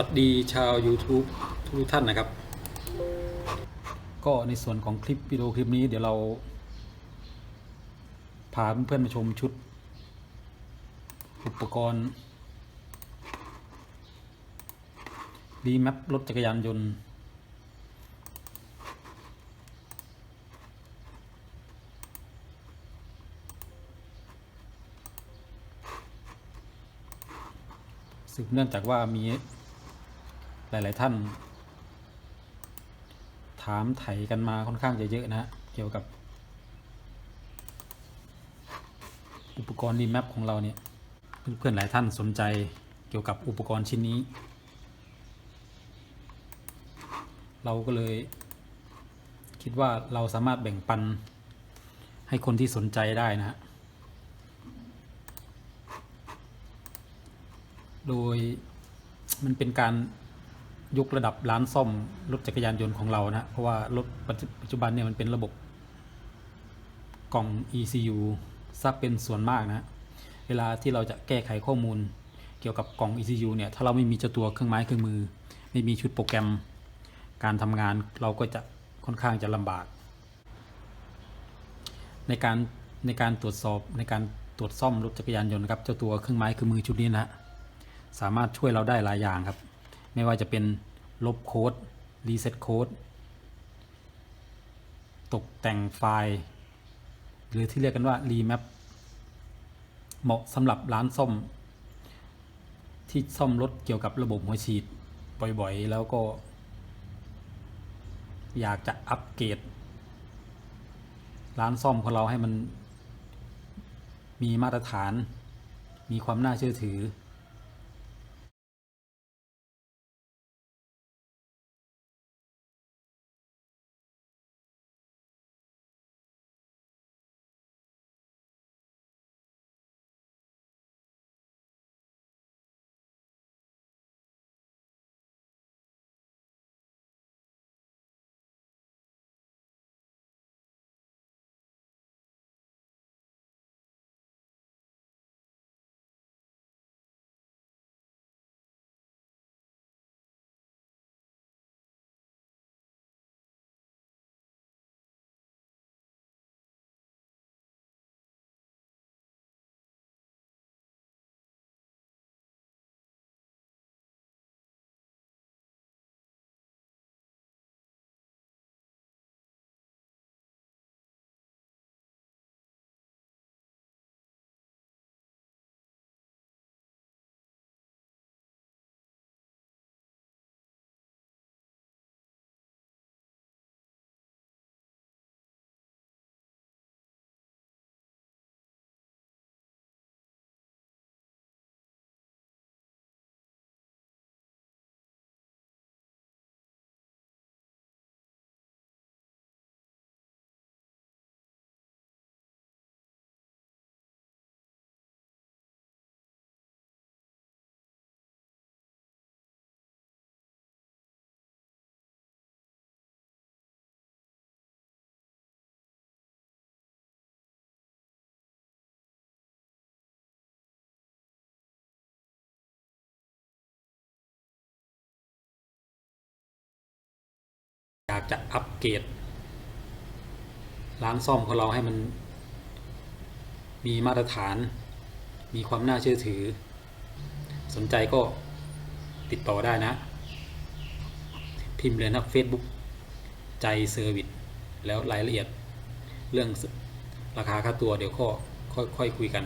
วัสดีชาว YouTube ทุกท่านนะครับ ก็ในส่วนของคลิปวิดีโอคลิปนี้เดี๋ยวเราพาเพื่อนๆมาชมชุด อุปกรณ์รีแมปรถจักรยานยนต์สืบเนื่องจากว่ามี หลาย ๆ ท่าน ถามไถกันมาค่อนข้างจะเยอะนะฮะเกี่ยวกับ อุปกรณ์รีแมปของเราเนี่ย เพื่อน ๆ หลายท่านสนใจเกี่ยวกับอุปกรณ์ชิ้นนี้ เราก็เลยคิดว่าเราสามารถแบ่งปันให้คนที่สนใจได้นะฮะ โดยมันเป็นการ ยกระดับร้านซ่อมรถจักรยานยนต์ของเรานะเพราะว่ารถปัจจุบันเนี่ยมันเป็นระบบกล่อง ECU ซับเป็นส่วนมากนะเวลาที่เราจะแก้ไขข้อมูลเกี่ยวกับกล่อง ECU เนี่ยถ้าเราไม่มีเจ้าตัวเครื่องไม้เครื่องมือ ไม่มีชุดโปรแกรม การทำงานเราก็จะค่อนข้างจะลำบาก ในการในการตรวจสอบในการตรวจซ่อมรถจักรยานยนต์นะครับเจ้าตัวเครื่องไม้เครื่องมือชุดนี้นะฮะสามารถช่วยเราได้หลายอย่างครับ ไม่ว่าจะเป็นลบโค้ดรีเซ็ตโค้ดตกแต่งไฟล์ หรือที่เรียกกันว่ารีแมปเหมาะสำหรับร้านซ่อม ที่ซ่อมรถเกี่ยวกับระบบหัวฉีดบ่อยๆ แล้วก็ อยากจะอัปเกรดร้านซ่อมของเราให้มันมีมาตรฐาน มีความน่าเชื่อถือ จะอัปเกรดร้านซ่อมของเราให้มัน มีมาตรฐาน มีความน่าเชื่อถือ สนใจก็ติดต่อได้นะ พิมพ์เลยนะ Facebook ใจเซอร์วิสแล้วรายละเอียดเรื่องราคาค่าตัวเดี๋ยวก็ค่อยๆคุยกัน